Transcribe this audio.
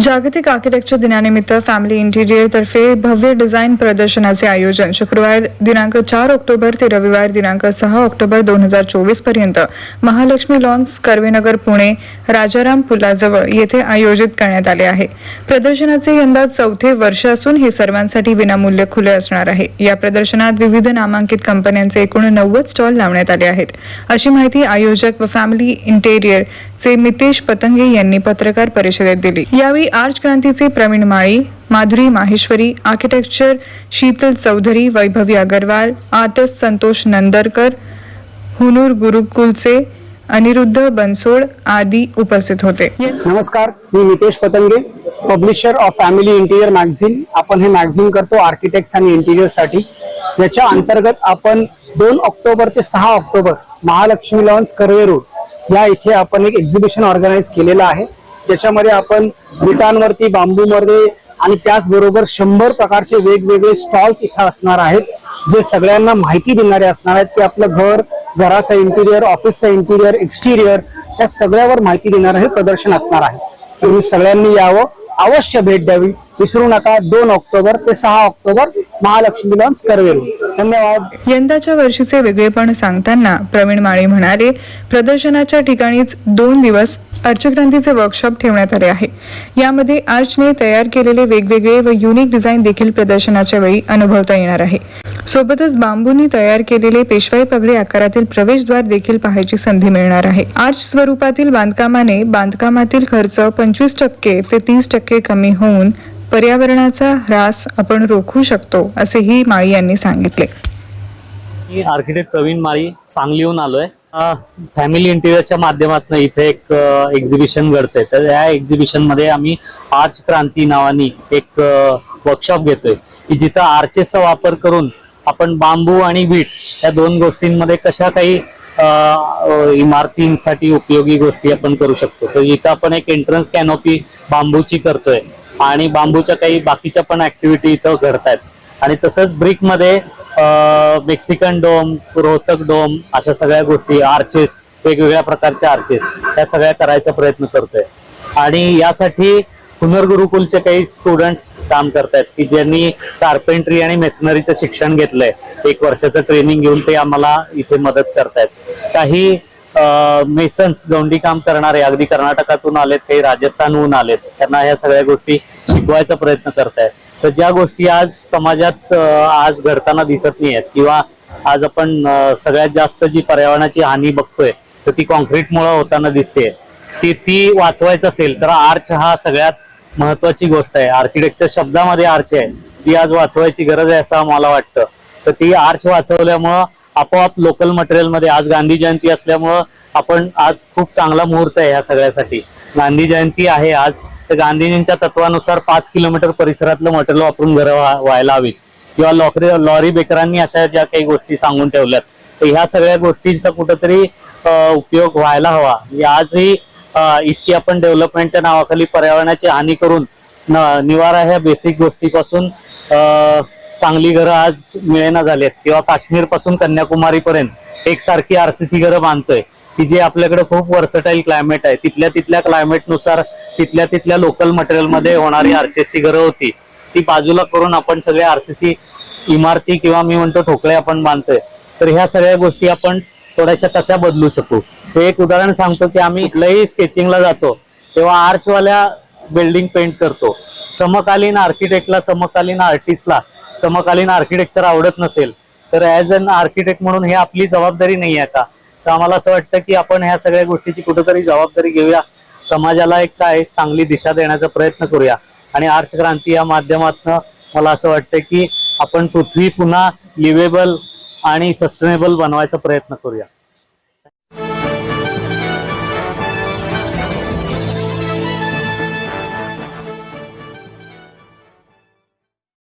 जागतिक आर्किटेक्चर दिनानिमित्त family interior तर्फे भव्य डिझाईन प्रदर्शनाचे आयोजन. शुक्रवार दिनांक चार ऑक्टोबर ते रविवार दिनांक सहा ऑक्टोबर दोन हजार चोवीसपर्यंत. महालक्ष्मी लॉन्स कर्वेनगर पुणे राजाराम पुलाजवळ येथे आयोजित करण्यात आले आहे. प्रदर्शनाचे यंदा चौथे वर्ष असून हे सर्वांसाठी विनामूल्य खुले असणार आहे. या प्रदर्शनात विविध नामांकित कंपन्यांचे एकूण नव्वद स्टॉल लावण्यात आले आहेत. अशी माहिती आयोजक व फॅमिली इंटेरियर चे मितेश पतंगे यांनी पत्रकार परिषदेत दिली. यावेळी आर्च क्रांतीचे प्रवीण माळी माधुरी माहेश्वरी आर्किटेक्चर शीतल चौधरी वैभवी अगरवाल आतस संतोष नंदरकर हुनूर गुरुकुलचे अनिरुद्ध बनसोड आदी उपस्थित होते. नमस्कार मी Nitesh Patange publisher of family interior magazine. आपण हे मॅगझिन करतो आर्किटेक्ट्स आणि इंटिरियरसाठी याच्या अंतर्गत आपण दोन ऑक्टोबर ते सहा October Mahalaxmi lawns Karve road या इथे आपण एक एक्झिबिशन ऑर्गनाईज केलेलं आहे. त्याच्यामध्ये आपण विटांवरती बांबूमध्ये आणि त्याचबरोबर शंभर प्रकारचे वेगवेगळे स्टॉल्स इथं असणार आहेत. जे सगळ्यांना माहिती देणारे असणार आहेत. की आपलं घर घराचं इंटिरियर ऑफिसचं इंटिरियर एक्सटिरियर या सगळ्यावर माहिती देणारं हे प्रदर्शन असणार आहे. तुम्ही सगळ्यांनी यावं. अवश्य भेट द्यावी. विसरू नका. दोन ऑक्टोबर ते सहा ऑक्टोबर महालक्ष्मी लॉन्स करवेरू धन्यवाद. यंदाच्या वर्षीचे वेगळेपण सांगताना प्रवीण माळी म्हणाले प्रदर्शनाच्या ठिकाणीच दोन दिवस अर्चक्रांतीचे वर्कशॉप ठेवण्यात आले आहे. यामध्ये आर्चने तयार केलेले वेगवेगळे व युनिक डिझाईन देखील प्रदर्शनाच्या वेळी अनुभवता येणार आहे. सोबतच बांबूंनी तयार केलेले पेशवाई पगडे आकारातील प्रवेशद्वार देखील पाहायची संधी मिळणार आहे. आर्च स्वरूपातील बांधकामाने बांधकामातील खर्च पंचवीस टक्के ते तीस टक्के कमी होऊन पर्यावरणाचा ह्रास आपण रोखू शकतो असेही माळी यांनी सांगितले. मी आर्किटेक्ट प्रवीण माळी सांगलीहून आलोय. फॅमिली इंटिरियरच्या माध्यमातून इथे एक एक्झिबिशन घडतंय. तर या एक्झिबिशनमध्ये आम्ही आर्च क्रांती नावानी एक वर्कशॉप घेतोय. की जिथं आर्चेसचा वापर करून आपण बांबू आणि वीट या दोन गोष्टींमध्ये कशा काही इमारतींसाठी उपयोगी गोष्टी आपण करू शकतो. तर इथं आपण एक एंट्रन्स कॅनोपी बांबूची करतोय. आणि बांबूच्या काही बाकीच्या पण ऍक्टिव्हिटी इथं घडतायत. आणि तसंच ब्रिकमध्ये मेक्सिकन डोम रोहतक डोम अशा सगळ्या गोष्टी आर्चेस वेगवेगळ्या प्रकारचे आर्चेस त्या सगळ्या करायचा प्रयत्न करतोय. आणि यासाठी पुनर्गुरुकुलचे काही स्टुडंट्स काम करतायत की ज्यांनी कार्पेंट्री आणि मेसनरीचं शिक्षण घेतलंय. एक वर्षाचं ट्रेनिंग घेऊन ते आम्हाला इथे मदत करतायत. काही मेसन्स गौंडी काम करणारे अगदी कर्नाटकातून आलेत काही राजस्थानहून आलेत त्यांना ह्या सगळ्या गोष्टी शिकवायचा प्रयत्न करतायत. तर ज्या गोष्टी आज समाजात आज घडताना दिसत नाही आहेत किंवा आज आपण सगळ्यात जास्त जी पर्यावरणाची हानी बघतोय तर ती कॉन्क्रीटमुळे होताना दिसते ती ती वाचवायचं असेल तर आर्च हा सगळ्यात महत्वाची गोष्ट आहे. आर्किटेक्चर शब्दामध्ये आर्च आहे. जी आज वाचवायची गरज आहे असं मला वाटतं. तर ती आर्च वाचवल्यामुळं आपोआप लोकल मटेरियलमध्ये आज गांधी जयंती असल्यामुळं आपण आज खूप चांगला मुहूर्त आहे ह्या सगळ्यासाठी. गांधी जयंती आहे आज. तर गांधीजींच्या तत्वानुसार पाच किलोमीटर परिसरातलं मटेरियल वापरून घरं व्हा- व्हायला हवीत. किंवा लॉकरी लॉरी बेकरांनी अशा ज्या काही गोष्टी सांगून ठेवल्यात. तर ह्या सगळ्या गोष्टींचा कुठंतरी उपयोग व्हायला हवा. म्हणजे आजही इतकी आपण डेव्हलपमेंटच्या नावाखाली पर्यावरणाची हानी करून न- निवारा ह्या बेसिक गोष्टीपासून अं, चांगली घरं आज मिळेना झालेत. किंवा काश्मीरपासून कन्याकुमारी पर्यंत एकसारखी आरसीसी घरं बांधतोय. की जे आपल्याकडे खूप वर्सटाईल क्लायमेट आहे. तिथल्या तिथल्या क्लायमेटनुसार तिथल्या तिथल्या लोकल मटेरियलमध्ये होणारी आरसीसी घरं होती. ती बाजूला करून आपण सगळे आरसीसी इमारती किंवा मी म्हणतो ठोकळे आपण बांधतोय. तर ह्या सगळ्या गोष्टी आपण थोड्याशा कशा बदलू शकू. ते एक उदाहरण सांगतो की आम्ही कुठल्याही स्केचिंगला जातो. तेव्हा आर्चवाल्या बिल्डिंग पेंट करतो. समकालीन आर्किटेक्टला समकालीन आर्टिस्टला समकालीन आर्किटेक्चर आवडत नसेल तर ॲज अन आर्किटेक्ट म्हणून हे आपली जबाबदारी नाही आहे का तर आम्हाला असं वाटतं की आपण ह्या सगळ्या गोष्टीची कुठेतरी जबाबदारी घेऊया. समाजाला एक काय चांगली दिशा देण्याचा प्रयत्न करूया. आणि आर्च क्रांती या माध्यमातून मला असं वाटतं की आपण पृथ्वी पुन्हा लिवेबल आणि सस्टेनेबल बनवायचा प्रयत्न करूया.